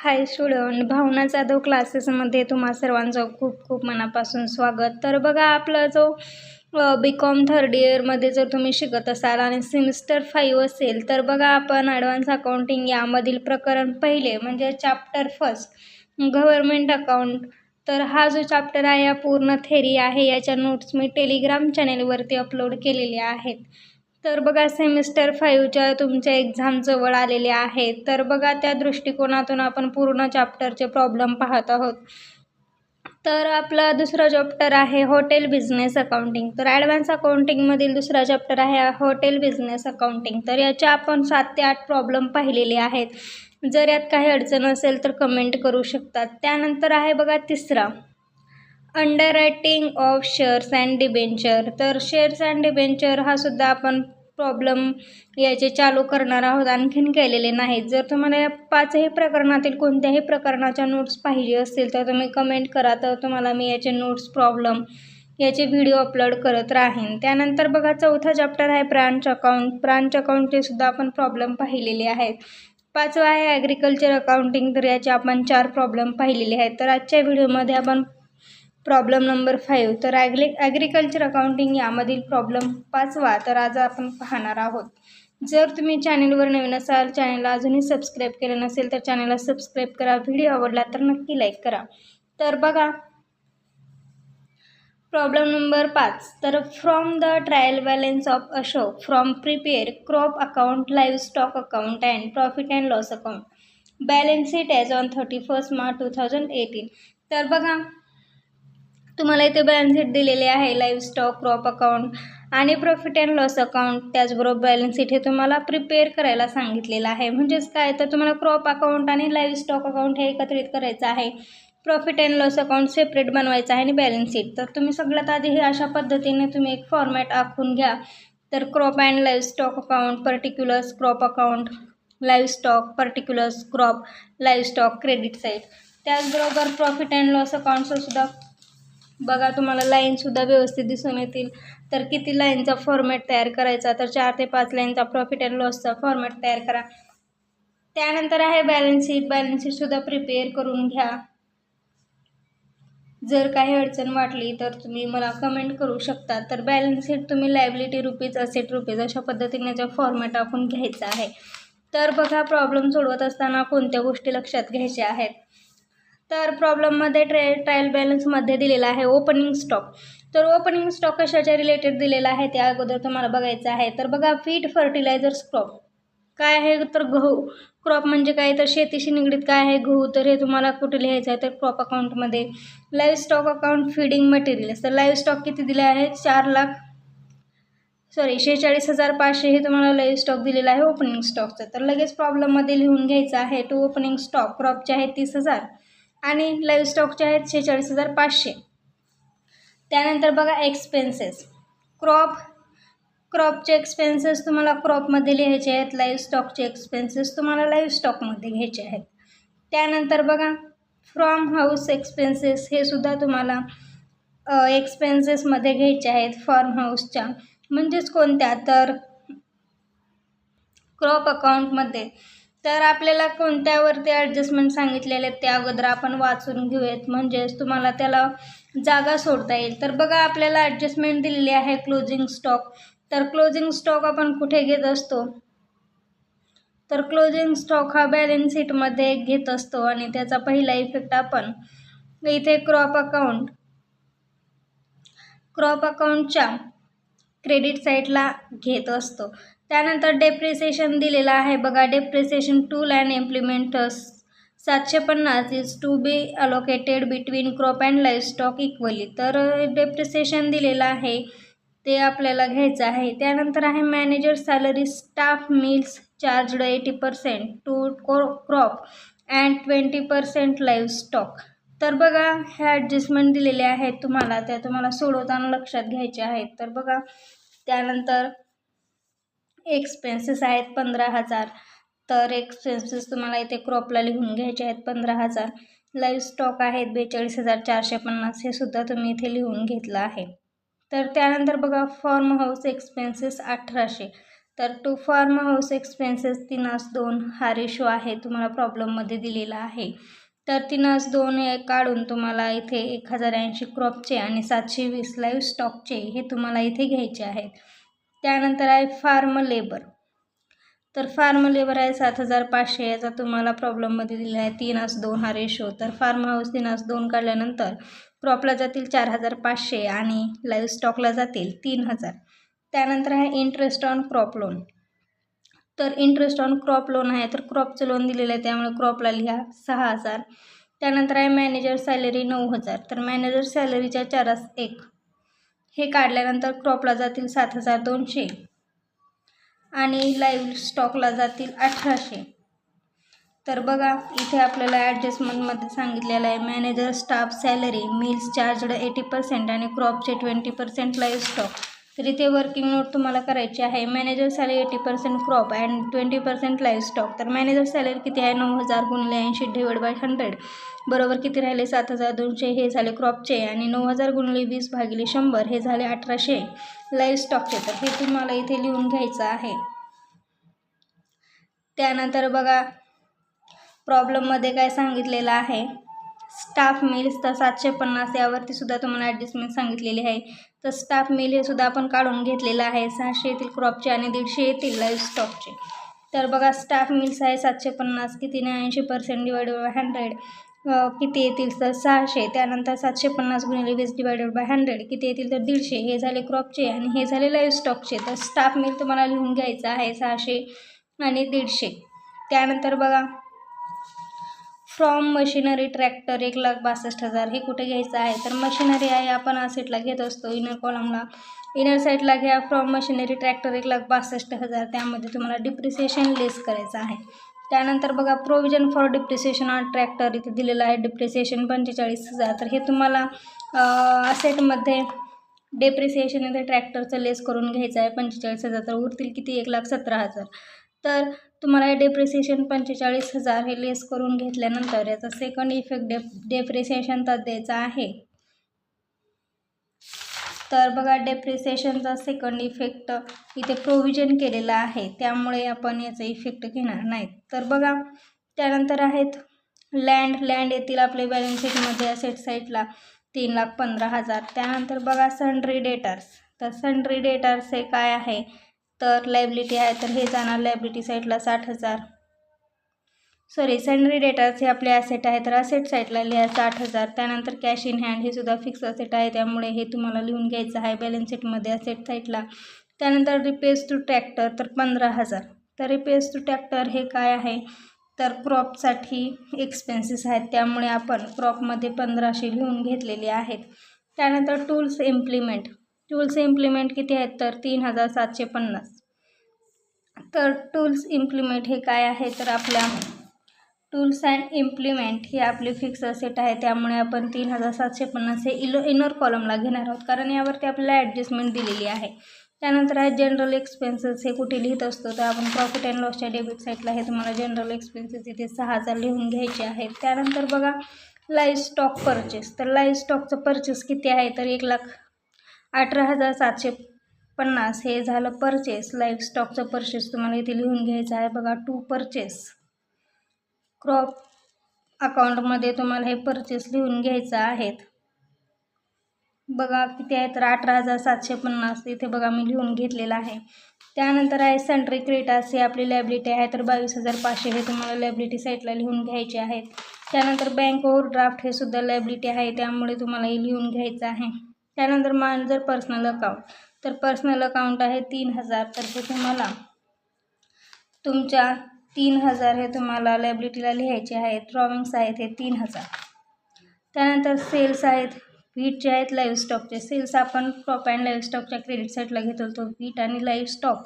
हाय student भावना जाधव क्लासेसमध्ये तुम्हा सर्वांचं खूप खूप मनापासून स्वागत. तर बघा आपला जो बी कॉम थर्ड इयरमध्ये जर तुम्ही शिकत असाल आणि सेमिस्टर फाईव्ह असेल तर बघा आपण ॲडव्हान्स अकाउंटिंग यामधील प्रकरण पहिले म्हणजे चॅप्टर फर्स्ट गव्हर्मेंट अकाउंट तर हा जो चॅप्टर आहे या पूर्ण थेरी आहे. याच्या नोट्स मी टेलिग्राम चॅनेलवरती अपलोड केलेल्या आहेत. तर बघा सेमिस्टर फाईव्हच्या तुमच्या एक्झाम जवळ आलेल्या आहेत. तर बघा त्या दृष्टिकोनातून आपण पूर्ण चॅप्टरचे प्रॉब्लेम पाहत आहोत. तर आपला दुसरा चॅप्टर आहे हॉटेल बिझनेस अकाउंटिंग तर ॲडव्हान्स अकाउंटिंगमधील दुसरा चॅप्टर आहे हॉटेल बिझनेस अकाउंटिंग तर याचे आपण सात ते आठ प्रॉब्लेम पाहिलेले आहेत. जर यात काही अडचण असेल तर कमेंट करू शकतात. त्यानंतर आहे बघा तिसरा. Underwriting of shares and debenture तर शेअर्स अँड डिबेंचर हा सुद्धा आपण प्रॉब्लेम याचे चालू करणार आहोत. आणखीन केलेले नाहीत. जर तुम्हाला या पाचही प्रकरणातील कोणत्याही प्रकरणाच्या नोट्स पाहिजे असतील तर तुम्ही कमेंट करा. तर तुम्हाला मी याचे नोट्स प्रॉब्लेम याचे व्हिडिओ अपलोड करत राहीन. त्यानंतर बघा चौथा चॅप्टर आहे ब्रांच अकाउंट ब्रांच अकाउंटचे सुद्धा आपण प्रॉब्लेम पाहिलेले आहेत. पाचवा आहे ॲग्रिकल्चर अकाउंटिंग तर याचे आपण चार प्रॉब्लेम पाहिलेले आहेत. तर आजच्या व्हिडिओमध्ये आपण प्रॉब्लेम नंबर फाईव्ह तर ॲग्रि ॲग्रिकल्चर अकाउंटिंग यामधील प्रॉब्लेम पाचवा तर आज आपण पाहणार आहोत. जर तुम्ही चॅनेलवर नवीन असाल चॅनेलला अजूनही सबस्क्राईब केले नसेल तर चॅनेलला सबस्क्राईब करा. व्हिडिओ आवडला तर नक्की लाईक करा. तर बघा प्रॉब्लेम नंबर पाच. तर from the trial balance of Ashok from prepare crop account livestock account and profit and loss account balance sheet as on thirty first March two thousand eighteen तर बघा तुम्हाला इथे बॅलन्स शीट आहे livestock crop account आणि profit and loss account त्याचबरोबर balance sheet हे तुम्हाला prepare करायला सांगितलेलं आहे. म्हणजेच काय? तर तुम्हाला क्रॉप अकाउंट आणि लाईव्ह स्टॉक अकाउंट हे एकत्रित करायचं आहे. Profit and loss account separate बनवायचं आहे आणि बॅलन्स शीट तर तुम्ही सगळ्यात आधी हे अशा पद्धतीने तुम्ही एक फॉर्मॅट आखून घ्या. तर crop and livestock account particulars crop account livestock particulars crop livestock credit side त्याचबरोबर प्रॉफिट अँड लॉस अकाउंटचं सुद्धा बघा तुम्हाला लाईनसुद्धा व्यवस्थित दिसून येतील. तर किती लाईनचा फॉर्मॅट तयार करायचा? तर चार ते पाच लाईनचा प्रॉफिट अँड लॉसचा फॉर्मॅट तयार करा. त्यानंतर आहे बॅलन्स शीट बॅलन्स शीटसुद्धा प्रिपेअर करून घ्या. जर काही अडचण वाटली तर तुम्ही मला कमेंट करू शकता. तर बॅलन्स शीट तुम्ही लायबिलिटी रुपीज असेट रुपीज अशा पद्धतीने जो फॉर्मॅट आपण घ्यायचा आहे. तर बघा प्रॉब्लेम सोडवत असताना कोणत्या गोष्टी लक्षात घ्यायच्या आहेत? तर प्रॉब्लेममध्ये ट्रे ट्रायल बॅलन्समध्ये दिलेला आहे ओपनिंग स्टॉक तर ओपनिंग स्टॉक कशाच्या रिलेटेड दिलेला आहे? त्या अगोदर तुम्हाला बघायचं आहे. तर बघा फीड फर्टिलायझर्स क्रॉप काय आहे तर गहू? क्रॉप म्हणजे काय? तर शेतीशी निगडीत काय आहे? गहू तर हे तुम्हाला कुठे लिहायचं आहे? तर क्रॉप अकाउंटमध्ये live stock account feeding materials तर लाईव्ह स्टॉक किती दिले आहे? चार लाख सॉरी शेहेचाळीस हजार पाचशे हे तुम्हाला लाईव्ह स्टॉक दिलेला आहे ओपनिंग स्टॉकचं तर लगेच प्रॉब्लेममध्ये लिहून घ्यायचं आहे. टू ओपनिंग स्टॉक क्रॉपचे आहे तीस हजार. आणि लाईव्ह स्टॉकचे आहेत शेहेचाळीस हजार पाचशे. त्यानंतर बघा एक्सपेन्सेस क्रॉप क्रॉपचे एक्सपेन्सेस तुम्हाला क्रॉपमध्ये लिहायचे आहेत लाईव्ह स्टॉकचे एक्सपेन्सेस तुम्हाला लाईव्ह स्टॉकमध्ये घ्यायचे आहेत. त्यानंतर बघा फ्रॉम हाऊस एक्सपेन्सेस हे सुद्धा तुम्हाला एक्सपेन्सेसमध्ये घ्यायचे आहेत फॉर्म हाऊसच्या म्हणजेच कोणत्या? तर क्रॉप अकाउंटमध्ये तर आपल्याला कोणत्यावरती ॲडजस्टमेंट सांगितलेले आहेत त्या अगोदर आपण वाचून घेऊयात. म्हणजेच तुम्हाला त्याला जागा सोडता येईल. तर बघा आपल्याला ॲडजस्टमेंट दिलेली आहे क्लोजिंग स्टॉक तर क्लोजिंग स्टॉक आपण कुठे घेत असतो? तर क्लोजिंग स्टॉक हा बॅलन्स शीटमध्ये घेत असतो आणि त्याचा पहिला इफेक्ट आपण इथे क्रॉप अकाउंट क्रॉप अकाउंटच्या क्रेडिट साईडला घेत असतो. त्यानंतर डेप्रिसिएशन दिलेलं आहे. बघा डेप्रिसिएशन टूल अँड इम्प्लिमेंटर्स सातशे पन्नास is to be allocated between crop and livestock equally तर डेप्रिसिएशन दिलेलं आहे ते आपल्याला घ्यायचं आहे. त्यानंतर आहे manager salary staff meals charged eighty percent to crop and twenty percent stock तर बघा हे ॲडजस्टमेंट दिलेले आहेत तुम्हाला. त्या तुम्हाला सोडवताना लक्षात घ्यायचे आहेत. तर बघा त्यानंतर एक्सपेन्सेस आहेत पंधरा हजार. तर एक्सपेन्सेस तुम्हाला इथे क्रॉपला लिहून घ्यायचे आहेत पंधरा हजार. लाईव्ह स्टॉक आहेत बेचाळीस हजार चारशे पन्नास हे सुद्धा तुम्ही इथे लिहून घेतलं आहे. तर त्यानंतर बघा फॉर्म हाऊस एक्सपेन्सेस अठराशे. तर टू फार्म हाऊस एक्सपेन्सेस तिनास दोन हा रेशो आहे तुम्हाला प्रॉब्लेममध्ये दिलेला आहे. तर तिनास दोन हे काढून तुम्हाला इथे एक हजार ऐंशी क्रॉपचे आणि सातशे वीस लाईव्ह स्टॉकचे हे तुम्हाला इथे घ्यायचे आहेत. त्यानंतर आहे फार्म लेबर. तर फार्म लेबर आहे सात हजार पाचशे. याचा तुम्हाला प्रॉब्लेममध्ये दिलेला आहे तीन आस दोन हा रेशो तर फार्म हाऊस तीन आस दोन काढल्यानंतर क्रॉपला जातील चार हजार पाचशे आणि लाईव्ह स्टॉकला जातील तीन हजार. त्यानंतर आहे इंटरेस्ट ऑन क्रॉप लोन तर इंटरेस्ट ऑन क्रॉप लोन आहे तर क्रॉपचं लोन दिलेलं आहे त्यामुळे क्रॉपला लिहा सहा हजार. त्यानंतर आहे मॅनेजर सॅलरी नऊ हजार. तर मॅनेजर सॅलरीच्या चारास एक. हे काढल्यानंतर क्रॉपला जातील सात हजार दोनशे आणि लाईव्ह स्टॉकला जातील अठराशे. तर बघा इथे आपल्याला ॲडजस्टमेंटमध्ये सांगितलेलं आहे manager staff salary meals charged eighty percent आणि क्रॉपचे ट्वेंटी पर्सेंट लाईव्ह स्टॉक. तर इथे वर्किंग नोट तुम्हाला करायची आहे. Manager salary eighty percent crop and twenty percent livestock तर मॅनेजर सॅलरी किती आहे? नऊ हजार गुणले ऐंशी डिवाइड बाय हंड्रेड बरोबर किती राहिले? सात हजार दोनशे. हे झाले क्रॉपचे आणि नऊ हजार गुणले वीस भागिले शंभर. हे झाले अठराशे. लाईव्ह स्टॉकचे तर हे तुम्हाला इथे लिहून घ्यायचं आहे. त्यानंतर बघा प्रॉब्लेममध्ये काय सांगितलेलं आहे? स्टाफ मेल्स तर सातशे पन्नास यावरती सुद्धा तुम्हाला ॲडजस्टमेंट सांगितलेली आहे. तर स्टाफ मेल हे सुद्धा आपण काढून घेतलेलं आहे. सहाशे येतील क्रॉपचे आणि दीडशे येतील लाईव्ह स्टॉकचे तर बघा स्टाफ मिल्स आहे सातशे पन्नास कितीने ऐंशी पर्सेंट डिवायडेड बाय हंड्रेड किती येतील तर सहाशे त्यानंतर सातशे पन्नास गुणिले वीस डिवायडेड बाय हंड्रेड किती येतील तर दीडशे हे झाले क्रॉपचे आणि हे झाले लाईव्ह स्टॉकचे तर स्टाफ मिल तुम्हाला लिहून घ्यायचं आहे सहाशे आणि दीडशे. त्यानंतर बघा फ्रॉम मशिनरी ट्रॅक्टर एक लाख बासष्ट हजार हे कुठे घ्यायचं आहे? तर मशिनरी आहे आपण आसेटला घेत असतो इनर कॉलमला इनर साईडला घ्या फ्रॉम मशिनरी ट्रॅक्टर एक लाख बासष्ट हजार. त्यामध्ये तुम्हाला डिप्रिसिएशन लेस करायचं आहे. त्यानंतर बघा provision for depreciation on tractor इथे दिलेलं आहे. डिप्रिसिएशन पंचेचाळीस हजार. तर हे तुम्हाला असेटमध्ये डेप्रिसिएशन इथे ट्रॅक्टरचं लेस करून घ्यायचं आहे. पंचेचाळीस हजार. तर उरतील किती? एक लाख सतरा हजार. तर तुम्हाला हे डेप्रिसिएशन पंचेचाळीस हजार हे लेस करून घेतल्यानंतर याचा सेकंड इफेक्ट डेप डेप्रिसिएशनचा तर द्यायचा आहे. तर बघा डेप्रिसिएशनचा सेकंड इफेक्ट इथे प्रोव्हिजन केलेला आहे. त्यामुळे आपण याचा इफेक्ट घेणार नाहीत तर बघा त्यानंतर आहेत लँड लँड येतील आपले बॅलन्स शीटमध्ये असेट साईडला तीन लाख पंधरा हजार. त्यानंतर बघा सनरी डेटर्स तर सनड्री डेटर्स हे काय आहे? तर लायबिलिटी आहे तर हे जाणार लायबिलिटी साईडला साठ हजार. सॉरी सनरी डेटाच हे आपले ॲसेट आहे तर असेट साईडला लिहा साठ हजार. त्यानंतर कॅश इन हँड हे सुद्धा फिक्स असेट आहे. त्यामुळे हे तुम्हाला लिहून घ्यायचं आहे. बॅलन्स शीटमध्ये असेट साईडला त्यानंतर रिपेस टू ट्रॅक्टर तर पंधरा हजार. तर रिपेस टू ट्रॅक्टर हे काय आहे? तर क्रॉपसाठी एक्सपेन्सेस आहेत. त्यामुळे आपण क्रॉपमध्ये पंधराशे लिहून घेतलेले आहेत. त्यानंतर टूल्स इम्प्लिमेंट टूल्स इम्प्लिमेंट किती आहेत? तर तीन हजार सातशे पन्नास. तर टूल्स इम्प्लिमेंट हे काय आहे? तर आपल्या टूल्स अँड इम्प्लिमेंट हे आपले फिक्स असेट आहे. त्यामुळे आपण तीन हजार सातशे पन्नास हे इलो इनर कॉलमला घेणार आहोत. कारण यावरती आपल्याला ॲडजस्टमेंट दिलेली आहे. त्यानंतर आहे जनरल एक्सपेन्सेस हे कुठे लिहित असतो? तर आपण प्रॉफिट अँड लॉसच्या डेबिट साईडला हे तुम्हाला जनरल एक्सपेन्सेस इथे सहा हजार लिहून घ्यायचे आहेत. त्यानंतर बघा लाईव्ह स्टॉक परचेस तर लाईव्ह स्टॉकचं परचेस किती आहे? तर एक लाख अठरा हजार सातशे पन्नास हे झालं परचेस लाईफ स्टॉकचं परचेस तुम्हाला इथे लिहून घ्यायचं आहे. बघा टू परचेस क्रॉप अकाउंटमध्ये तुम्हाला हे परचेस लिहून घ्यायचं आहेत. बघा किती आहे तर अठरा हजार सातशे पन्नास इथे बघा मी लिहून घेतलेलं आहे. त्यानंतर आहे सन्ट्री क्रेटास हे आपली लॅबिलिटी आहे तर बावीस हजार पाचशे हे तुम्हाला लॅबिलिटी साईडला लिहून घ्यायचे आहेत. त्यानंतर बँक ड्राफ्ट हे सुद्धा लॅबिलिटी आहे. त्यामुळे तुम्हाला हे लिहून घ्यायचं आहे. त्यानंतर जर पर्सनल अकाउंट तर पर्सनल अकाउंट आहे तीन हजार. तर ते तुम्हाला तुमच्या तीन हजार हे तुम्हाला लायबिलिटीला लिहायचे आहेत. ड्रॉविंग्स आहेत हे तीन हजार. त्यानंतर सेल्स आहेत व्हीटचे आहेत लाईव्ह स्टॉकचे सेल्स आपण क्रॉप अँड लाईव्ह स्टॉकच्या क्रेडिट साईडला घेत होतो व्हीट आणि लाईव्ह स्टॉक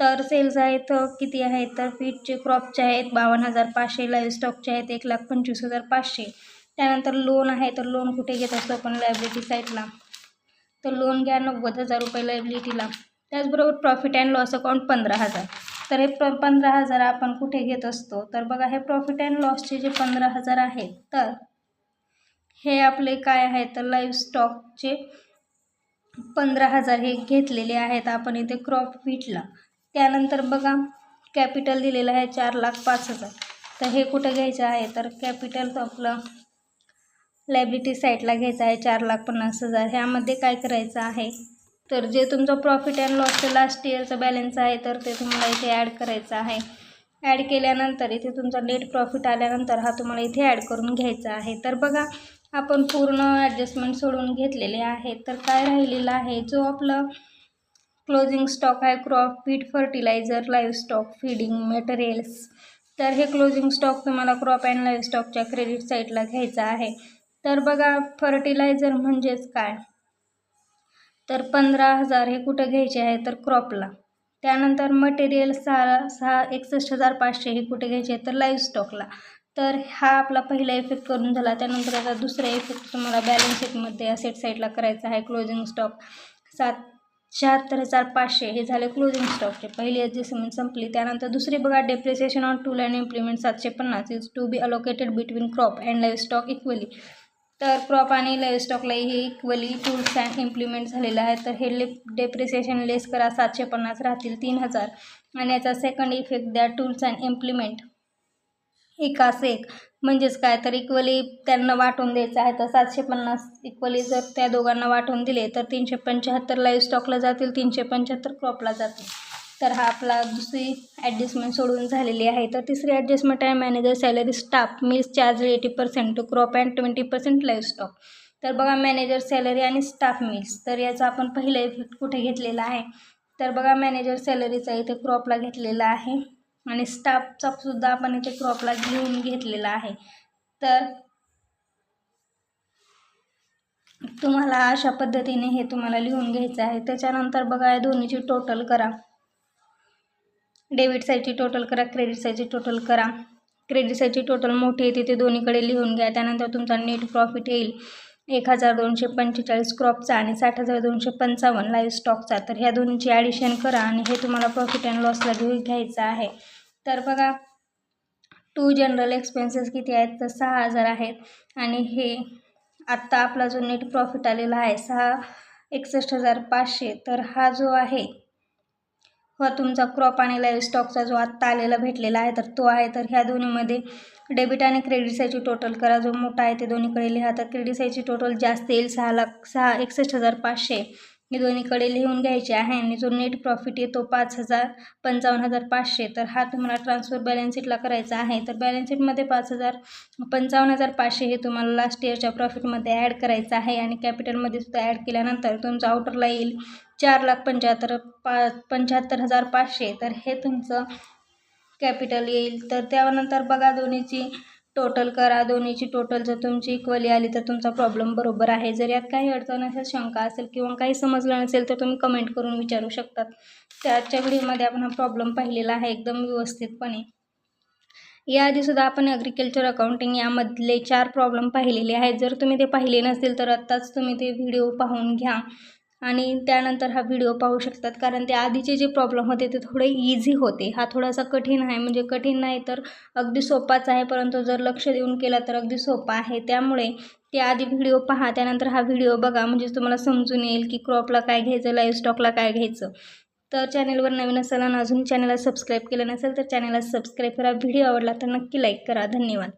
तर सेल्स आहेत किती आहेत? तर व्हीटचे क्रॉपचे आहेत बावन्न हजार पाचशे लाईव्ह स्टॉकचे आहेत एक लाख पंचवीस हजार पाचशे. त्यानंतर लोन आहे तर लोन कुठे घेत असतो आपण लायब्रिटी साईडला तर लोन घ्या नव्वद हजार रुपये लायबिलिटीला त्याचबरोबर प्रॉफिट अँड लॉस अकाउंट पंधरा हजार. तर हे प्र पंधरा हजार आपण कुठे घेत असतो? तर बघा हे प्रॉफिट अँड लॉसचे जे पंधरा हजार आहेत तर हे आपले काय आहे तर लाईव्ह स्टॉकचे पंधरा हजार हे घेतलेले आहेत आपण इथे क्रॉपफिटला त्यानंतर बघा कॅपिटल दिलेलं आहे चार लाख पाच हजार. तर हे कुठं घ्यायचं आहे? तर कॅपिटल आपलं लायबिलिटी साईटला घ्यायचं आहे चार लाख पन्नास हजार. ह्यामध्ये काय करायचं आहे? तर जे तुमचं प्रॉफिट अँड लॉसचं लास्ट इयरचं बॅलन्स आहे तर ते तुम्हाला इथे ॲड करायचं आहे. ॲड केल्यानंतर इथे तुमचा नेट प्रॉफिट आल्यानंतर हा तुम्हाला इथे ॲड करून घ्यायचा आहे. तर बघा आपण पूर्ण ॲडजस्टमेंट सोडून घेतलेले आहे. तर काय राहिलेलं आहे? जो आपलं क्लोजिंग स्टॉक आहे crop pit fertiliser livestock feeding materials तर हे क्लोजिंग स्टॉक तुम्हाला क्रॉप अँड लाईव्ह स्टॉकच्या क्रेडिट साईटला घ्यायचा आहे. तर बघा फर्टिलायझर म्हणजेच काय? तर पंधरा हजार हे कुठं घ्यायचे आहे? तर क्रॉपला त्यानंतर मटेरियल सहा सहा एकसष्ट हजार पाचशे हे कुठे घ्यायचे आहे? तर लाईव्ह स्टॉकला तर हा आपला पहिला इफेक्ट करून झाला. त्यानंतर आता दुसरा इफेक्ट तुम्हाला बॅलन्स शीटमध्ये असेट साईडला करायचा आहे क्लोजिंग स्टॉक सात शहात्तर हजार पाचशे हे झाले क्लोजिंग स्टॉकचे पहिली ॲडजस्टमेंट संपली. त्यानंतर दुसरी बघा depreciation on tool and implement सातशे पन्नास is to be allocated between crop and livestock equally तर क्रॉप आणि लाईव्ह स्टॉकला हे इक्वली टूल्स अँड इम्प्लिमेंट झालेलं आहे. तर हे ले डेप्रिसिएशन लेस करा सातशे पन्नास राहतील तीन हजार. आणि याचा सेकंड इफेक्ट द्या टूल्स अँड इम्प्लिमेंट एकास एक. म्हणजेच काय? तर इक्वली त्यांना वाटून द्यायचं आहे. तर सातशे पन्नास इक्वली जर त्या दोघांना वाटून दिले तर तीनशे पंच्याहत्तर लाईव्ह स्टॉकला जातील तीनशे पंच्याहत्तर क्रॉपला जातील. तर हा आपला दुसरी ॲडजस्टमेंट सोडून झालेली आहे. तर तिसरी ॲडजस्टमेंट आहे manager salary staff means charge eighty percent to crop and twenty percent livestock तर बघा मॅनेजर सॅलरी आणि स्टाफ मिल्स तर याचा आपण पहिलं इफेक्ट कुठे घेतलेला आहे? तर बघा मॅनेजर सॅलरीचा इथे क्रॉपला घेतलेला आहे. आणि स्टाफचा सुद्धा आपण इथे क्रॉपला घेऊन घेतलेला आहे. तर तुम्हाला अशा पद्धतीने हे तुम्हाला लिहून घ्यायचं आहे. त्याच्यानंतर बघा या दोन्हीची टोटल करा. डेबिट साईडची टोटल करा क्रेडिट साईडची टोटल करा. क्रेडिट साईडची टोटल मोठी आहे तिथे दोन्हीकडे लिहून घ्या. त्यानंतर तुमचा नेट प्रॉफिट येईल. एक हजार दोनशे पंचेचाळीस क्रॉपचा आणि साठ हजार दोनशे पंचावन्न लाईव्ह स्टॉकचा तर ह्या दोन्हीची ॲडिशन करा आणि हे तुम्हाला प्रॉफिट अँड लॉसला घेऊन घ्यायचं आहे. तर बघा टू जनरल एक्सपेन्सेस किती आहेत? तर सहा हजार आहेत. आणि हे आत्ता आपला जो नेट प्रॉफिट आलेला आहे सहा एकसष्ट हजार पाचशे. तर हा जो आहे व तुमचा क्रॉप आणि लाईव्ह स्टॉकचा जो आत्ता आलेला भेटलेला आहे तर तो आहे. तर ह्या दोन्हीमध्ये डेबिट आणि क्रेडिट साईची टोटल करा. जो मोठा आहे ते दोन्हीकडे लिहा. तर क्रेडिट साईची टोटल जास्त येईल सहा लाख सहा एकसष्ट हजार पाचशे. हे दोन्हीकडे लिहून घ्यायचे आहे आणि जो नेट प्रॉफिट येतो पाच हजार पंचावन्न हजार पाचशे. तर हा तुम्हाला ट्रान्सफर बॅलन्स शीटला करायचा आहे. तर बॅलन्स शीटमध्ये पाच हजार पंचावन्न हजार पाचशे हे तुम्हाला लास्ट इयरच्या प्रॉफिटमध्ये ॲड करायचं आहे आणि कॅपिटलमध्ये सुद्धा ॲड केल्यानंतर तुमचं आउटरला येईल चार लाख पंच्याहत्तर पा पंच्याहत्तर हजार पाचशे. तर हे तुमचं कॅपिटल येईल. तर त्यानंतर बघा दोन्हीची टोटल करा. दोन्हीची टोटल जर तुमची इक्वली आली तर तुमचा प्रॉब्लेम बरोबर आहे. जर यात काही अडचण असेल शंका असेल किंवा काही समजलं नसेल तर तुम्ही कमेंट करून विचारू शकतात. त्याच्या व्हिडिओमध्ये आपण हा प्रॉब्लेम पाहिलेला आहे एकदम व्यवस्थितपणे. याआधीसुद्धा आपण ॲग्रिकल्चर अकाउंटिंग यामधले चार प्रॉब्लेम पाहिलेले आहेत. जर तुम्ही ते पाहिले नसतील तर आत्ताच तुम्ही ते व्हिडिओ पाहून घ्या. आणि त्यानंतर हा व्हिडिओ पाहू शकतात. कारण ते आधीचे जे प्रॉब्लेम होते ते थोडे इझी होते. हा थोडासा कठीण आहे. म्हणजे कठीण नाही तर अगदी सोपाच आहे. परंतु जर लक्ष देऊन केला तर अगदी सोपा आहे. त्यामुळे ते आधी व्हिडिओ पहा. त्यानंतर हा व्हिडिओ बघा. म्हणजे तुम्हाला समजून येईल की क्रॉपला काय घ्यायचं लाईव्ह स्टॉकला काय घ्यायचं. तर चॅनलवर नवीन असाल आणि अजून चॅनलला सबस्क्राईब केलं नसेल तर चॅनलला सबस्क्राईब करा. व्हिडिओ आवडला तर नक्की लाईक करा. धन्यवाद.